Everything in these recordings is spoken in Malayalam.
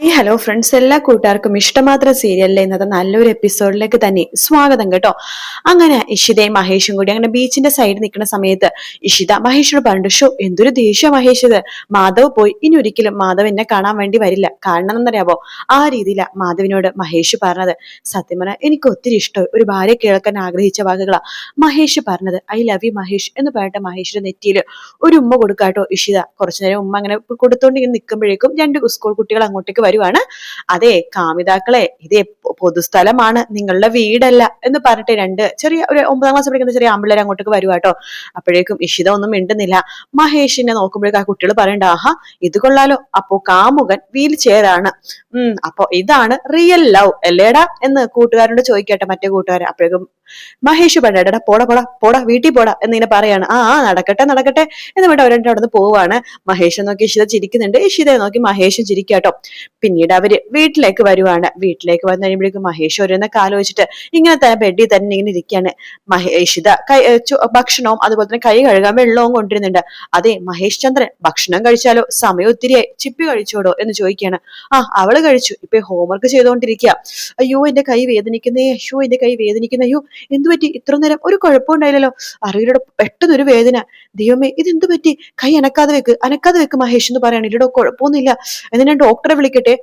I ഹലോ ഫ്രണ്ട്സ് എല്ലാ കൂട്ടുകാർക്കും ഇഷ്ടമാത്ര സീരിയലിലെ ഇന്നത്തെ നല്ലൊരു എപ്പിസോഡിലേക്ക് തന്നെ സ്വാഗതം കേട്ടോ. അങ്ങനെ ഇഷിതയും മഹേഷും കൂടി അങ്ങനെ ബീച്ചിന്റെ സൈഡിൽ നിൽക്കുന്ന സമയത്ത് ഇഷിത മഹേഷിനോട് പറഞ്ഞു ഷോ എന്തൊരു ദേഷ്യ മഹേഷ് ഇത്. മാധവ് പോയി. ഇനി ഒരിക്കലും മാധവ് എന്നെ കാണാൻ വേണ്ടി വരില്ല. കാരണം എന്നറിയാവോ ആ രീതിയിലാ മാധവിനോട് മഹേഷ് പറഞ്ഞത്. സത്യം പറഞ്ഞാൽ എനിക്ക് ഒത്തിരി ഇഷ്ടം. ഒരു ഭാര്യ കേൾക്കാൻ ആഗ്രഹിച്ച വാക്കുകളാ മഹേഷ് പറഞ്ഞത്. ഐ ലവ് യു മഹേഷ് എന്ന് പറഞ്ഞിട്ട് മഹേഷിന്റെ നെറ്റിയിൽ ഒരു ഉമ്മ കൊടുക്കാട്ടോ ഇഷിത. കുറച്ചു നേരം ഉമ്മ അങ്ങനെ കൊടുത്തോണ്ട് ഇങ്ങനെ നിൽക്കുമ്പോഴേക്കും രണ്ട് സ്കൂൾ കുട്ടികൾ അങ്ങോട്ടേക്ക് വരുവാണ് അതെ കാമിതാക്കളെ ഇത് പൊതുസ്ഥലമാണ് നിങ്ങളുടെ വീടല്ല എന്ന് പറഞ്ഞിട്ട് രണ്ട് ചെറിയ ഒരു ഒമ്പതാം ക്ലാസ് പഠിക്കുന്ന ചെറിയ ആമ്പിള്ളേർ അങ്ങോട്ടേക്ക് വരുവാട്ടോ അപ്പോഴേക്കും ഇഷിത ഒന്നും മിണ്ടുന്നില്ല. മഹേഷിനെ നോക്കുമ്പോഴേക്കും ആ കുട്ടികൾ പറയണ്ട ആഹാ ഇത് കൊള്ളാലോ. അപ്പോ കാമുകൻ വീൽ ചെയറാണ് ഉം അപ്പൊ ഇതാണ് റിയൽ ലവ് അല്ലേടാ? എന്ന് കൂട്ടുകാരോട് ചോദിക്കട്ടെ മറ്റേ കൂട്ടുകാരൻ അപ്പോഴേക്കും മഹേഷ് പണ്ടേടാ പോടാ പോടാ പോടാ വീട്ടിൽ പോടാ എന്നിങ്ങനെ പറയാണ്. ആ നടക്കട്ടെ നടക്കട്ടെ എന്ന് പറഞ്ഞിട്ട് അവരുടെ അവിടെ നിന്ന് പോവാണ് മഹേഷ് നോക്കി ഇഷിത ചിരിക്കുന്നുണ്ട്. ഇഷിതയെ നോക്കി മഹേഷ് ചിരിക്കാട്ടോ. പിന്നീട് അവർ വീട്ടിലേക്ക് വരുവാണ്. വീട്ടിലേക്ക് വന്നു കഴിയുമ്പോഴേക്കും മഹേഷ് ഓരോന്നൊക്കെ ആലോചിച്ചിട്ട് ഇങ്ങനെ തന്നെ ബെഡിൽ തന്നെ ഇങ്ങനെ ഇരിക്കുകയാണ് മഹേഷ് കൈ ഭക്ഷണവും അതുപോലെ തന്നെ കൈ കഴുകാൻ വെള്ളവും കൊണ്ടിരുന്നുണ്ട് അതെ മഹേഷ് ചന്ദ്രൻ ഭക്ഷണം കഴിച്ചാലോ? സമയം ഒത്തിരിയായി. ചിപ്പി കഴിച്ചോടോ എന്ന് ചോദിക്കുകയാണ്. ആ അവൾ കഴിച്ചു. ഇപ്പൊ ഹോംവർക്ക് ചെയ്തുകൊണ്ടിരിക്കുക. അയ്യോ എന്റെ കൈ വേദനിക്കുന്നേ. അയ്യോ എന്റെ കൈ വേദനിക്കുന്ന. അയ്യോ എന്തു പറ്റി? ഇത്ര നേരം ഒരു കുഴപ്പമുണ്ടായില്ലല്ലോ അറിയിലൂടെ പെട്ടെന്ന് ഒരു വേദന. ദൈവമേ ഇതെന്തു പറ്റി? കൈ അനക്കാതെ വെക്ക്. അനക്കാതെ വെക്ക് മഹേഷ് എന്ന് പറയാണ് ഇല്ലടോ കുഴപ്പമൊന്നുമില്ല. എന്നെ ഞാൻ ഡോക്ടറെ വിളിക്കട്ടെ?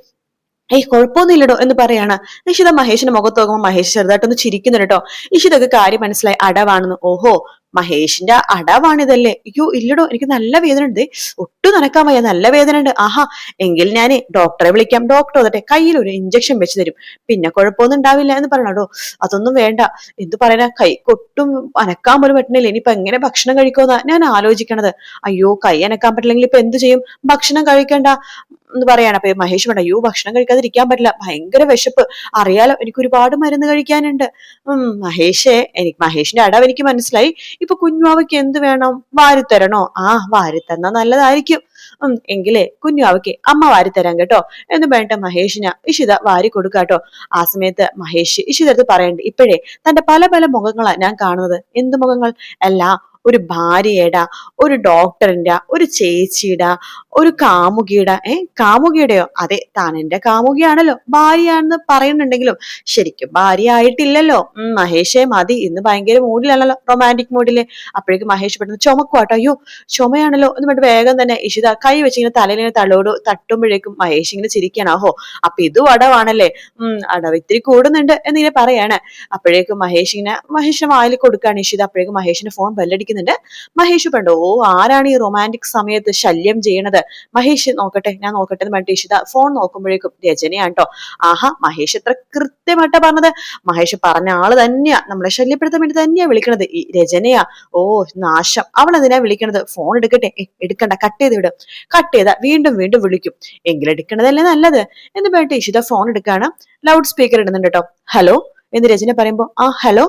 ഏയ് കുഴപ്പമൊന്നുമില്ലടോ എന്ന് പറയാണ്. നിഷിത മഹേഷിന്റെ മുഖത്ത് നോക്കുമ്പോൾ മഹേഷ് ചെറുതായിട്ടൊന്ന് ചിരിക്കുന്നുണ്ട് കേട്ടോ നിഷിതക്ക് കാര്യം മനസ്സിലായി. അടവാണെന്ന്. ഓഹോ മഹേഷിന്റെ അടവാണിതല്ലേ. അയ്യോ ഇല്ലടോ എനിക്ക് നല്ല വേദന ഉണ്ട് ഒട്ടും നനക്കാൻ വയ്യ നല്ല വേദന ഉണ്ട് ആഹാ എങ്കിൽ ഞാൻ ഡോക്ടറെ വിളിക്കാം. ഡോക്ടർ വന്നിട്ടെ കയ്യിൽ ഒരു ഇഞ്ചക്ഷൻ വെച്ച് തരും. പിന്നെ കുഴപ്പമൊന്നും ഉണ്ടാവില്ല എന്ന് പറയണോ അതൊന്നും വേണ്ട. എന്ത് പറയണ? കൈ കൊട്ടും അനക്കാൻ പോലും പറ്റണില്ല ഇനിയിപ്പൊ എങ്ങനെ ഭക്ഷണം കഴിക്കുമെന്നാ ഞാൻ ആലോചിക്കണത്. അയ്യോ കൈ അനക്കാൻ പറ്റില്ലെങ്കിൽ ഇപ്പൊ എന്ത് ചെയ്യും? ഭക്ഷണം കഴിക്കണ്ട എന്ന് പറയാണ്. അപ്പൊ മഹേഷ് വേണ്ട അയ്യോ ഭക്ഷണം കഴിക്കാതിരിക്കാൻ പറ്റില്ല. ഭയങ്കര വിശപ്പ്. അറിയാലോ എനിക്ക് ഒരുപാട് മരുന്ന് കഴിക്കാനുണ്ട്. ഉം മഹേഷേ എനിക്ക് മഹേഷിന്റെ അടവ് എനിക്ക് മനസ്സിലായി. ഇപ്പൊ കുഞ്ഞുവാവയ്ക്ക് എന്ത് വേണം? വാരിത്തരണോ ആ വാരിത്തന്നാ നല്ലതായിരിക്കും. ഉം എങ്കിലേ കുഞ്ഞുവാവയ്ക്ക് അമ്മ വാരിത്തരാം കേട്ടോ. എന്ന് വേണ്ട മഹേഷിന് ഇഷിത വാരി കൊടുക്കാട്ടോ ആ സമയത്ത് മഹേഷ് ഇഷിതടുത്ത് പറയണ്ട് ഇപ്പോഴേ തന്റെ പല പല മുഖങ്ങളാ ഞാൻ കാണുന്നത്. എന്ത് മുഖങ്ങൾ? അല്ല ഒരു ഭാര്യയുടെ ഒരു ഡോക്ടറിന്റെ ഒരു ചേച്ചിയുടെ ഒരു കാമുകിയുടെ ഏ കാമുകിയുടെയോ? അതെ താൻ കാമുകിയാണല്ലോ ഭാര്യയാണെന്ന് പറയുന്നുണ്ടെങ്കിലും ശരിക്കും ഭാര്യ ആയിട്ടില്ലല്ലോ മഹേഷെ മതി ഇന്ന് ഭയങ്കര മൂഡിലാണല്ലോ റൊമാന്റിക് മൂഡിൽ. അപ്പോഴേക്കും മഹേഷ് പെട്ടെന്ന് ചുമക്കുവാട്ടോ അയ്യോ ചുമയാണല്ലോ എന്ന് പറഞ്ഞിട്ട് വേഗം തന്നെ ഇഷിത കൈ വെച്ചിങ്ങനെ തലയിലിങ്ങനെ തലോട് തട്ടുമ്പോഴേക്കും മഹേഷ് ഇങ്ങനെ ചിരിക്കണം. ഓഹോ അപ്പൊ ഇതും അടവാണല്ലേ? ഉം അടവ് ഇത്തിരി കൂടുന്നുണ്ട് എന്നിങ്ങനെ പറയാണ്. അപ്പോഴേക്കും മഹേഷ് മഹേഷിന് വായിൽ കൊടുക്കുകയാണ് ഇഷിത. അപ്പോഴേക്കും മഹേഷിന്റെ ഫോൺ ബെല്ലടിക്കുന്നുണ്ട് മഹേഷ് പണ്ടോ ഓ ആരാണ് ഈ റൊമാന്റിക് സമയത്ത് ശല്യം ചെയ്യണത്? മഹേഷ് നോക്കട്ടെ ഞാൻ നോക്കട്ടെ എന്ന് പറഞ്ഞിട്ട് ഇഷിത ഫോൺ നോക്കുമ്പോഴേക്കും രചനയാണ് കേട്ടോ ആഹാ മഹേഷ് എത്ര കൃത്യമായിട്ടാ പറഞ്ഞത്. മഹേഷ് പറഞ്ഞ ആൾ തന്നെയാ നമ്മളെ ശല്യപ്പെടുത്താൻ വേണ്ടി തന്നെയാ വിളിക്കണത്. ഈ രചനയാ. ഓ നാശം. അവൾ എന്തിനാ വിളിക്കണത്? ഫോൺ എടുക്കട്ടെ. എടുക്കണ്ട കട്ട് ചെയ്ത് വിടും. കട്ട് ചെയ്താ വീണ്ടും വീണ്ടും വിളിക്കും. എങ്കിലെടുക്കണതല്ലേ നല്ലത്? എന്ന് പറഞ്ഞിട്ട് ഇഷിത ഫോൺ എടുക്കാണ്. ലൗഡ് സ്പീക്കർ ഇടുന്നുണ്ട് കേട്ടോ ഹലോ? എന്ന് രചന പറയുമ്പോ ആ ഹലോ?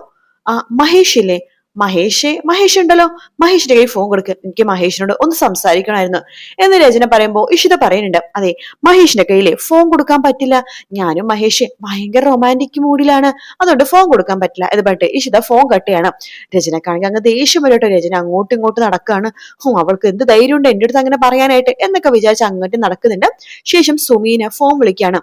ആ മഹേഷ് ഇല്ലേ? മഹേഷേ മഹേഷ് ഉണ്ടല്ലോ. മഹേഷിന്റെ കയ്യിൽ ഫോൺ കൊടുക്ക്. എനിക്ക് മഹേഷിനോട് ഒന്ന് സംസാരിക്കണമായിരുന്നു. എന്ന് രചന പറയുമ്പോൾ ഇഷിത പറയുന്നുണ്ട്. അതെ മഹേഷിന്റെ കയ്യിൽ ഫോൺ കൊടുക്കാൻ പറ്റില്ല. ഞാനും മഹേഷ് ഭയങ്കര റൊമാന്റിക് മൂഡിലാണ് അതുകൊണ്ട് ഫോൺ കൊടുക്കാൻ പറ്റില്ല. ഇത് പറഞ്ഞിട്ട് ഇഷിത ഫോൺ കട്ടിയാണ് രചനക്കാണെങ്കിൽ അങ്ങ് ദേഷ്യം വരട്ടെ രചന അങ്ങോട്ടും ഇങ്ങോട്ടും നടക്കുകയാണ് ഓ അവൾക്ക് എന്ത് ധൈര്യം ഉണ്ട് എന്റെ അടുത്ത് അങ്ങനെ പറയാനായിട്ട് എന്നൊക്കെ വിചാരിച്ച് അങ്ങോട്ട് നടക്കുന്നുണ്ട്. ശേഷം സുമീനെ ഫോൺ വിളിക്കാണ്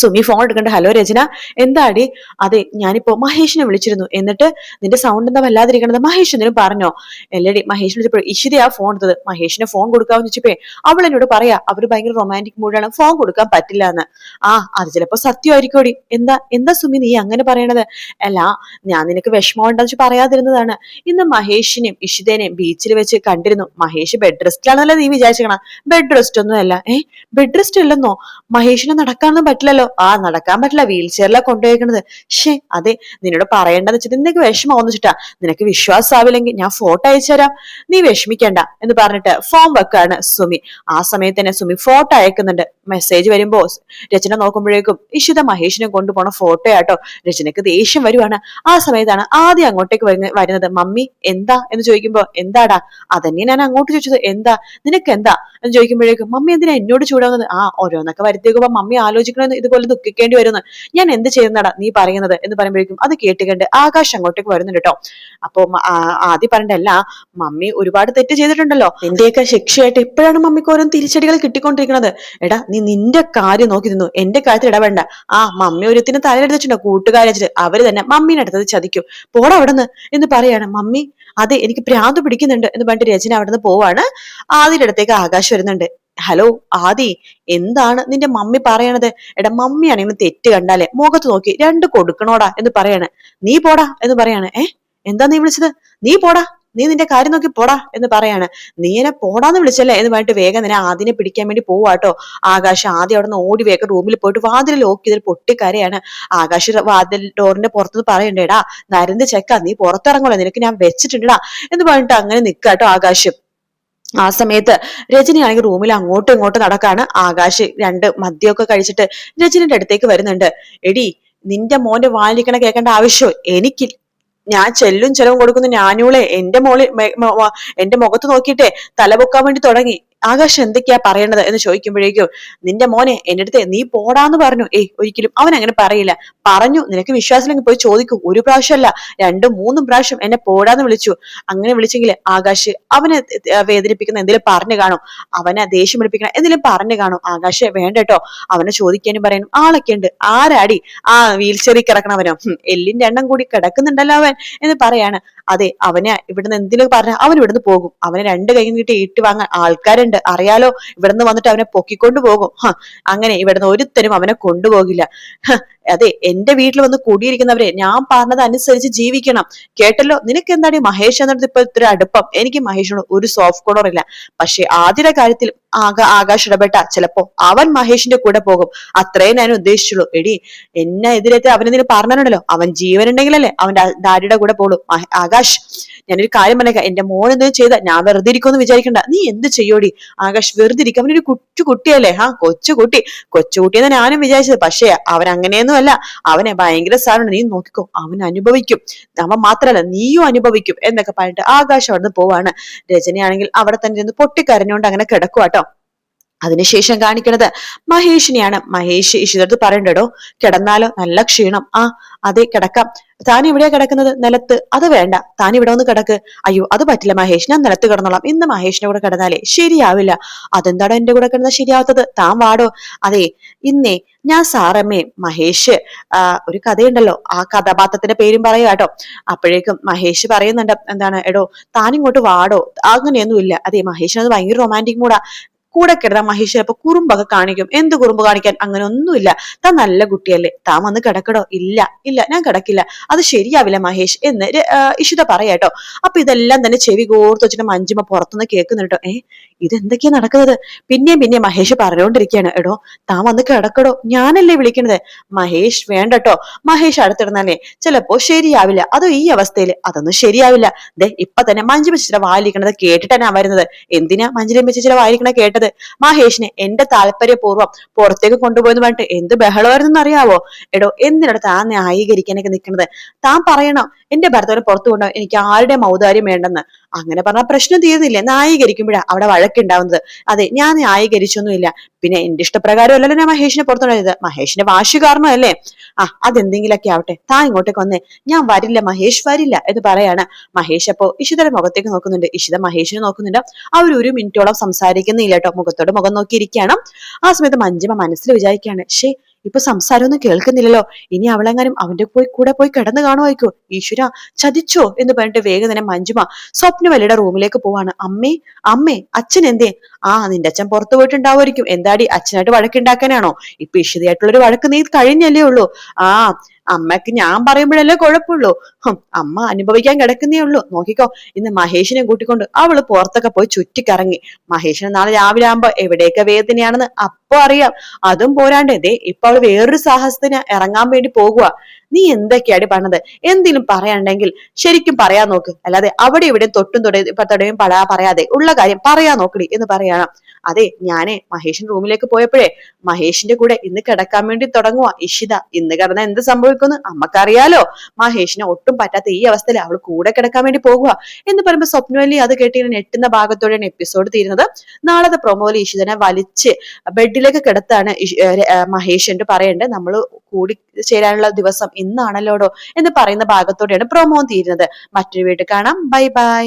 സുമി ഫോൺ എടുക്കണ്ട. ഹലോ രചന. എന്താടി? അതെ ഞാനിപ്പോ മഹേഷിനെ വിളിച്ചിരുന്നു. എന്നിട്ട് നിന്റെ സൗണ്ട് എന്താ വല്ലാതിരിക്കണത്? മഹേഷ് എന്തിനും പറഞ്ഞോ? എല്ലടി മഹേഷ് വിളിച്ചപ്പോൾ ഇഷിതയാ ഫോൺ എടുത്തത്. മഹേഷിനെ ഫോൺ കൊടുക്കാമെന്ന് വെച്ചപ്പോ അവൾ എന്നോട് പറയാ അവർ ഭയങ്കര റൊമാന്റിക് മൂഡാണ് ഫോൺ കൊടുക്കാൻ പറ്റില്ല എന്ന്. ആ അത് ചിലപ്പോ സത്യമായിരിക്കോടി എന്താ എന്താ സുമി നീ അങ്ങനെ പറയണത്? അല്ല ഞാൻ നിനക്ക് വിഷമം ഉണ്ടെന്ന് വെച്ച് പറയാതിരുന്നതാണ്. ഇന്ന് മഹേഷിനെയും ഇഷിതേനെയും ബീച്ചിൽ വെച്ച് കണ്ടിരുന്നു. മഹേഷ് ബെഡ് റെസ്റ്റിലാണല്ലോ നീ വിചാരിച്ചേക്കണം? ബെഡ് റെസ്റ്റ് ഒന്നും അല്ല ഏഹ് ബെഡ് റെസ്റ്റ് അല്ലെന്നോ? മഹേഷിനെ നടക്കാനൊന്നും പറ്റില്ലല്ലോ ആ നടക്കാൻ പറ്റില്ല. വീൽ ചെയറിലാണ് കൊണ്ടുപോയിക്കണത്. ഷേ അതെ നിന്നോട് പറയേണ്ടെന്ന് വെച്ചിട്ട് നിനക്ക് വിഷമമാവുന്ന വെച്ചിട്ടാ. നിനക്ക് വിശ്വാസാവില്ലെങ്കിൽ ഞാൻ ഫോട്ടോ അയച്ചു തരാം. നീ വിഷമിക്കണ്ട എന്ന് പറഞ്ഞിട്ട് ഫോം വെക്കാണ് സുമി. ആ സമയത്ത് തന്നെ സുമി ഫോട്ടോ അയക്കുന്നുണ്ട്. മെസ്സേജ് വരുമ്പോ രചന നോക്കുമ്പോഴേക്കും ഇഷിത മഹേഷിനെ കൊണ്ടുപോണ ഫോട്ടോ ആട്ടോ. രചനക്ക് ദേഷ്യം വരുവാണ്. ആ സമയത്താണ് ആദ്യം അങ്ങോട്ടേക്ക് വരുന്ന- വരുന്നത്. മമ്മി എന്താ? എന്ന് ചോദിക്കുമ്പോ എന്താടാ? അതന്നെ ഞാൻ അങ്ങോട്ട് ചോദിച്ചത്? എന്താ? നിനക്ക് എന്താ എന്ന് ചോദിക്കുമ്പോഴേക്കും മമ്മി എന്തിനാ എന്നോട് ചൂടാവുന്നത്? ആ ഓരോന്നൊക്കെ വരുത്തിയേക്കുമ്പോ മമ്മി ആലോചിക്കണമെന്ന് ഇതുപോലെ ദുഃഖിക്കേണ്ടി വരുന്നു. ഞാൻ എന്ത് ചെയ്യുന്നടാ നീ പറയുന്നത് എന്ന് പറയുമ്പോഴേക്കും അത് കേട്ടുകണ്ട് ആകാശ് അങ്ങോട്ടേക്ക് വരുന്നുണ്ട് കേട്ടോ അപ്പൊ ആദ്യം പറഞ്ഞിട്ടല്ല മമ്മി ഒരുപാട് തെറ്റ് ചെയ്തിട്ടുണ്ടല്ലോ. എന്റെയൊക്കെ ശിക്ഷയായിട്ട് ഇപ്പോഴാണ് മമ്മിക്ക് ഓരോ തിരിച്ചടികൾ കിട്ടിക്കൊണ്ടിരിക്കുന്നത്. എടാ നീ നിന്റെ കാര്യം നോക്കി നിന്നു. എന്റെ കാര്യത്തിൽ ഇടവേണ്ട ആ മമ്മി ഒരുത്തിന് തലയിലെടുത്തിട്ടുണ്ടോ. കൂട്ടുകാരെ വെച്ചിട്ട് അവർ തന്നെ മമ്മീനെ അടുത്തത് ചതിക്കും. പോടാ അവിടെ നിന്ന് എന്ന് പറയാണ് മമ്മി അതെ എനിക്ക് ഭ്രാന്ത് പിടിക്കുന്നുണ്ട് എന്ന് പറഞ്ഞിട്ട് രചന അവിടുന്ന് പോവാണ്. ആദ്യയുടെ അടുത്തേക്ക് ആകാശ് വരുന്നുണ്ട്. ഹലോ ആദി എന്താണ് നിന്റെ മമ്മി പറയണത്? എടാ മമ്മിയാണെങ്കിൽ തെറ്റ് കണ്ടാലേ. മുഖത്ത് നോക്കി രണ്ട് കൊടുക്കണോടാ എന്ന് പറയാണ്. നീ പോടാ എന്ന് പറയാണ്. ഏ? എന്താ നീ വിളിച്ചത്? നീ പോടാ നീ നിന്റെ കാര്യം നോക്കി പോടാ എന്ന് പറയാണ്. നീ എന്നെ പോടാന്ന് വിളിച്ചല്ലേ എന്ന് പറഞ്ഞിട്ട് വേഗം നിന്നെ ആദിനെ പിടിക്കാൻ വേണ്ടി പോവാട്ടോ ആകാശ് ആദ്യം അവിടെ നിന്ന് ഓടി വേഗം റൂമിൽ പോയിട്ട് വാതിൽ ലോക്ക് ചെയ്തിട്ട് പൊട്ടിക്കരയാണ്. ആകാശ് വാതിൽ ഡോറിന്റെ പുറത്തുനിന്ന് പറയണ്ടേടാ നരന്ത് ചെക്ക നീ പുറത്തിറങ്ങുള്ളൂ നിനക്ക് ഞാൻ വെച്ചിട്ടുണ്ടടാ എന്ന് പറഞ്ഞിട്ട് അങ്ങനെ നിൽക്കാട്ടോ ആകാശ്. ആ സമയത്ത് രജനിയാണെങ്കിൽ റൂമിൽ അങ്ങോട്ടും ഇങ്ങോട്ടും നടക്കാണ്. ആകാശ് രണ്ട് മദ്യമൊക്കെ കഴിച്ചിട്ട് രജനിയുടെ അടുത്തേക്ക് വരുന്നുണ്ട്. എടി നിന്റെ മോന്റെ വാലിക്കണ കേൾക്കേണ്ട ആവശ്യം എനിക്ക് ഞാൻ ചെല്ലും ചെലവും കൊടുക്കുന്ന. ഞാനൂളെ എന്റെ മോളിൽ എന്റെ മുഖത്ത് നോക്കിയിട്ടേ തലപൊക്കാൻ വേണ്ടി തുടങ്ങി. ആകാശം എന്തൊക്കെയാ പറയേണ്ടത് എന്ന് ചോദിക്കുമ്പോഴേക്കും നിന്റെ മോനെ എന്റെ അടുത്ത് നീ പോടാന്ന് പറഞ്ഞു. ഏയ് ഒരിക്കലും. അവൻ അങ്ങനെ പറയില്ല. പറഞ്ഞു നിനക്ക് വിശ്വാസമില്ലെങ്കിൽ പോയി ചോദിക്കൂ. ഒരു പ്രാവശ്യമല്ല രണ്ടും മൂന്നും പ്രാവശ്യം എന്നെ പോടാന്ന് വിളിച്ചു. അങ്ങനെ വിളിച്ചെങ്കിൽ ആകാശ് അവനെ വേദനിപ്പിക്കുന്ന എന്തെങ്കിലും പറഞ്ഞു കാണും. അവനെ ദേഷ്യം പിടിപ്പിക്കണം എന്തെങ്കിലും പറഞ്ഞു കാണും. ആകാശ് വേണ്ടട്ടോ അവനെ ചോദിക്കാനും പറയാനും ആളൊക്കെ ഉണ്ട് ആരാടി? ആ വീൽ ചെയറിൽ കിടക്കണവനോ? എല്ലിന്റെ എണ്ണം കൂടി കിടക്കുന്നുണ്ടല്ലോ അവൻ. എന്ന് പറയാണ്. അതെ അവനെ ഇവിടുന്ന് എന്തിനൊക്കെ പറഞ്ഞ അവൻ ഇവിടുന്ന് പോകും. അവനെ രണ്ട് കൈ നീട്ടി ഇട്ട് വാങ്ങാൻ ആൾക്കാരുണ്ട്. അറിയാലോ ഇവിടുന്ന് വന്നിട്ട് അവനെ പൊക്കിക്കൊണ്ടു പോകും. അങ്ങനെ ഇവിടുന്ന് ഒരുത്തരും അവനെ കൊണ്ടുപോകില്ല. അതെ എന്റെ വീട്ടിൽ വന്ന് കൂടിയിരിക്കുന്നവരെ ഞാൻ പറഞ്ഞത് അനുസരിച്ച് ജീവിക്കണം. കേട്ടല്ലോ? നിനക്ക് എന്താണ് മഹേഷ് എന്നിടത്ത് ഇപ്പൊ ഇത്ര അടുപ്പം? എനിക്ക് മഹേഷിനോട് ഒരു സോഫ്റ്റ് കോണർ ഇല്ല. പക്ഷെ ആദ്യയുടെ കാര്യത്തിൽ ആക ആകാശ് ഇടപെട്ട. ചിലപ്പോ അവൻ മഹേഷിന്റെ കൂടെ പോകും. അത്രേ ഞാൻ ഉദ്ദേശിച്ചുള്ളൂ. എടി എന്നെ എതിരേറ്റ് അവനെന്തിനും പറഞ്ഞിട്ടുണ്ടല്ലോ അവൻ ജീവനുണ്ടെങ്കിലല്ലേ അവന്റെ ഡാഡിയുടെ കൂടെ മഹ- ആകാശ് ഞാനൊരു കാര്യം പറഞ്ഞേക്കാം. എന്റെ മോൻ എന്തെങ്കിലും ചെയ്ത? ഞാൻ വെറുതെ ഇരിക്കുമെന്ന് വിചാരിക്കണ്ട. നീ എന്ത് ചെയ്യോടി ആകാശ് വെറുതെ ഇരിക്കും. അവനൊരു കൊച്ചു കുട്ടിയല്ലേ? ആ കൊച്ചു കുട്ടി. കൊച്ചു കുട്ടിയെന്ന് ഞാനും വിചാരിച്ചത്. പക്ഷേ അവൻ അങ്ങനെയൊന്നും അല്ല അവനെ ഭയങ്കര സാധനം നീ നോക്കിക്കോ അവൻ അനുഭവിക്കും. അവൻ മാത്രല്ല നീയും അനുഭവിക്കും എന്നൊക്കെ പറഞ്ഞിട്ട് ആകാശം അവിടുന്ന് പോവാണ്. രചനയാണെങ്കിൽ അവിടെ തന്നെ ഇരുന്ന് പൊട്ടിക്കരഞ്ഞുകൊണ്ട് അങ്ങനെ കിടക്കുവാട്ടോ അതിനുശേഷം കാണിക്കണത് മഹേഷിനെയാണ്. മഹേഷ് ഇഷിതടുത്ത് പറയണ്ടോ കിടന്നാലോ? നല്ല ക്ഷീണം. ആ അതെ കിടക്കാം. താൻ എവിടെയാ കിടക്കുന്നത്? നിലത്ത്. അത് വേണ്ട. താൻ ഇവിടെ ഒന്ന് കിടക്ക്. അയ്യോ അത് പറ്റില്ല മഹേഷ്. ഞാൻ നിലത്ത് കിടന്നോളാം. ഇന്ന് മഹേഷിന്റെ കൂടെ കിടന്നാലേ ശരിയാവില്ല. അതെന്താടോ എന്റെ കൂടെ കിടന്നാൽ ശരിയാവാത്തത്? താൻ വാടോ. അതെ ഇന്നേ ഞാൻ സാറമ്മേ മഹേഷ് ഒരു കഥയുണ്ടല്ലോ. ആ കഥാപാത്രത്തിന്റെ പേരും പറയുക കേട്ടോ. അപ്പോഴേക്കും മഹേഷ് പറയുന്നുണ്ട് എന്താണ് എടോ താൻ ഇങ്ങോട്ട് വാടോ. അങ്ങനെയൊന്നുമില്ല. അതെ മഹേഷിനത് ഭയങ്കര റൊമാന്റിക് മൂടാ കൂടെ കിടന്ന മഹേഷ് ചിലപ്പോ കുറുമ്പൊക്കെ കാണിക്കും. എന്ത് കുറുമ്പ് കാണിക്കാൻ? അങ്ങനെ ഒന്നുമില്ല താൻ നല്ല കുട്ടിയല്ലേ. താൻ വന്ന് കിടക്കടോ. ഇല്ല ഇല്ല ഞാൻ കിടക്കില്ല. അത് ശരിയാവില്ല മഹേഷ് എന്ന് ഇഷിത പറയാട്ടോ അപ്പൊ ഇതെല്ലാം തന്നെ ചെവി കോർത്ത് വെച്ചിട്ട് മഞ്ജുമ പുറത്തുനിന്ന് കേൾക്കുന്നുണ്ടോ ഏ ഇതെന്തൊക്കെയാ നടക്കുന്നത്? പിന്നെയും പിന്നെയും മഹേഷ് പറഞ്ഞുകൊണ്ടിരിക്കുകയാണ് എടോ താൻ വന്ന് കിടക്കടോ. ഞാനല്ലേ വിളിക്കണത്? മഹേഷ് വേണ്ടട്ടോ മഹേഷ് അടുത്തിടുന്നാലേ ചിലപ്പോ ശരിയാവില്ല. അതോ ഈ അവസ്ഥയിൽ അതൊന്നും ശരിയാവില്ല. ദേ ഇപ്പൊ തന്നെ മഞ്ജു ചേച്ചിയുടെ വായിലിരിക്കണത് കേട്ടിട്ടാണ് വരുന്നത്. എന്തിനാ മഞ്ജുലി ചേച്ചിയുടെ വായിലിരിക്കണ കേട്ടത്? മഹേഷിനെ എന്റെ താല്പര്യപൂർവം പുറത്തേക്ക് കൊണ്ടുപോയെന്ന് പറഞ്ഞിട്ട് എന്ത് ബഹളമായിരുന്നു അറിയാവോ? എടോ എന്തിനാണ് താൻ ന്യായീകരിക്കാനൊക്കെ നിൽക്കുന്നത് താൻ പറയണം എന്റെ ഭർത്താവിനെ പുറത്തു കൊണ്ടുപോകാൻ എനിക്ക് ആരുടെ ഔദാര്യം വേണ്ടെന്ന്. അങ്ങനെ പറഞ്ഞാൽ പ്രശ്നം തീരുന്നില്ല ന്യായീകരിക്കുമ്പോഴാണ് അവിടെ വഴക്കുണ്ടാവുന്നത്. അതെ ഞാൻ ന്യായീകരിച്ചൊന്നുമില്ല. പിന്നെ എന്റെ ഇഷ്ടപ്രകാരം അല്ലല്ലോ ഞാൻ മഹേഷിനെ പുറത്തുണ്ടായത്. മഹേഷിന്റെ വാശി കാരണമല്ലേ? ആ അതെന്തെങ്കിലൊക്കെ ആവട്ടെ. താ ഇങ്ങോട്ടേക്ക് വന്നേ. ഞാൻ വരില്ല മഹേഷ് വരില്ല എന്ന് പറയാണ്. മഹേഷ് അപ്പോ ഇഷിതയുടെ മുഖത്തേക്ക് നോക്കുന്നുണ്ട്. ഇഷിത മഹേഷിനെ നോക്കുന്നുണ്ട്. അവർ ഒരു മിനിറ്റോളം സംസാരിക്കുന്നില്ല കേട്ടോ. മുഖത്തോട് മുഖം നോക്കിയിരിക്കുകയാണ്. ആ സമയത്ത് മഞ്ജിമ മനസ്സിൽ വിചാരിക്കുകയാണ് ഷേ ഇപ്പൊ സംസാരമൊന്നും കേൾക്കുന്നില്ലല്ലോ. ഇനി അവളെങ്ങാനും അവന്റെ പോയി കൂടെ പോയി കിടന്നു കാണുമായിരിക്കോ ഈശ്വര ചതിച്ചോ എന്ന് പറഞ്ഞിട്ട് വേഗം തന്നെ മഞ്ജുമ സ്വപ്നവല്ലിയുടെ റൂമിലേക്ക് പോവാണ്. അമ്മേ അമ്മേ അച്ഛൻ എന്തേ? ആ നിന്റെ അച്ഛൻ പുറത്തു പോയിട്ടുണ്ടാവുമായിരിക്കും. എന്താടി അച്ഛനായിട്ട് വഴക്കുണ്ടാക്കാനാണോ? ഇപ്പൊ ഇഷിതയായിട്ടുള്ളൊരു വഴക്ക് നീ കഴിഞ്ഞല്ലേ ഉള്ളൂ. ആ അമ്മയ്ക്ക് ഞാൻ പറയുമ്പോഴല്ലേ കുഴപ്പമുള്ളൂ. അമ്മ അനുഭവിക്കാൻ കിടക്കുന്നേ ഉള്ളൂ. നോക്കിക്കോ ഇന്ന് മഹേഷിനെ കൂട്ടിക്കൊണ്ട് അവൾ പുറത്തൊക്കെ പോയി ചുറ്റിക്കറങ്ങി. മഹേഷിന് നാളെ രാവിലെ ആകുമ്പോ എവിടെയൊക്കെ വേദനയാണെന്ന് അപ്പൊ അറിയാം. അതും പോരാണ്ട് ദേ ഇപ്പൊ അവൾ വേറൊരു സാഹസത്തിന് ഇറങ്ങാൻ വേണ്ടി പോകുക നീ എന്തൊക്കെയാണ് പറഞ്ഞത്? എന്തിനും പറയാണ്ടെങ്കിൽ ശരിക്കും പറയാൻ നോക്ക്. അല്ലാതെ അവിടെ ഇവിടെ തൊട്ടും തൊടയും പടാ പറയാതെ ഉള്ള കാര്യം പറയാൻ നോക്കടി എന്ന് പറയണം. അതെ ഞാനേ മഹേഷിന്റെ റൂമിലേക്ക് പോയപ്പോഴേ മഹേഷിന്റെ കൂടെ ഇന്ന് കിടക്കാൻ വേണ്ടി തുടങ്ങുക ഇഷിത ഇന്ന് കിടന്ന എന്ത് സംഭവിക്കുന്നു അമ്മക്കറിയാലോ. മഹേഷിനെ ഒട്ടും പറ്റാത്ത ഈ അവസ്ഥയിൽ അവൾ കൂടെ കിടക്കാൻ വേണ്ടി പോകുക എന്ന് പറയുമ്പോൾ സ്വപ്നവല്ലി അത് കേട്ടിങ്ങനെ ഞെട്ടുന്ന ഭാഗത്തോടെയാണ് എപ്പിസോഡ് തീരുന്നത്. നാളത്തെ പ്രൊമോയിൽ ഇഷിതനെ വലിച്ച് ബെഡിലേക്ക് കിടത്താണ് മഹേഷ് എന്ന് പറയേണ്ടത് നമ്മൾ കൂടി ചേരാനുള്ള ദിവസം ഇന്നാണല്ലോടോ എന്ന് പറയുന്ന ഭാഗത്തോടെയാണ് പ്രൊമോ തീരുന്നത്. മറ്റൊരു വീട്ടിൽ കാണാം. Bye bye